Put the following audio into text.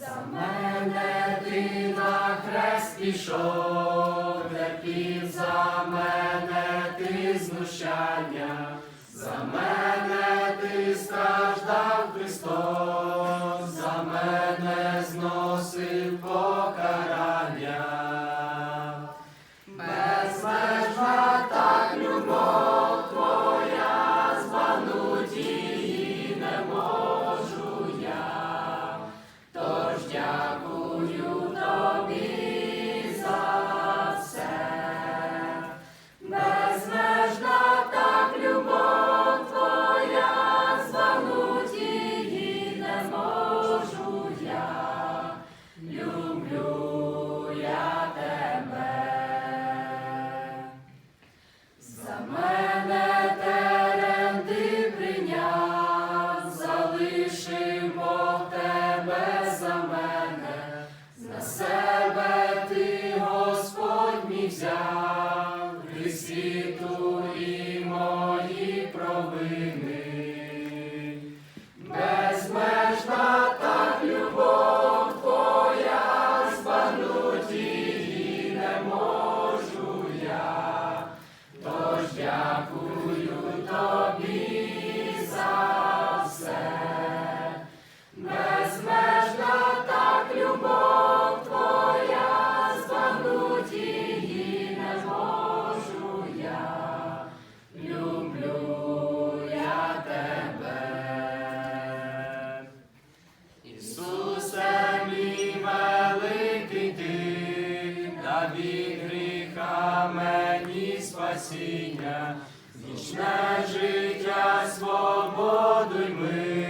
За мене ти на хрест пішов, терпів за мене ти знущання, за мене ти страх. Отця, і Світу і спасіння, вічне життя, свободу й мир.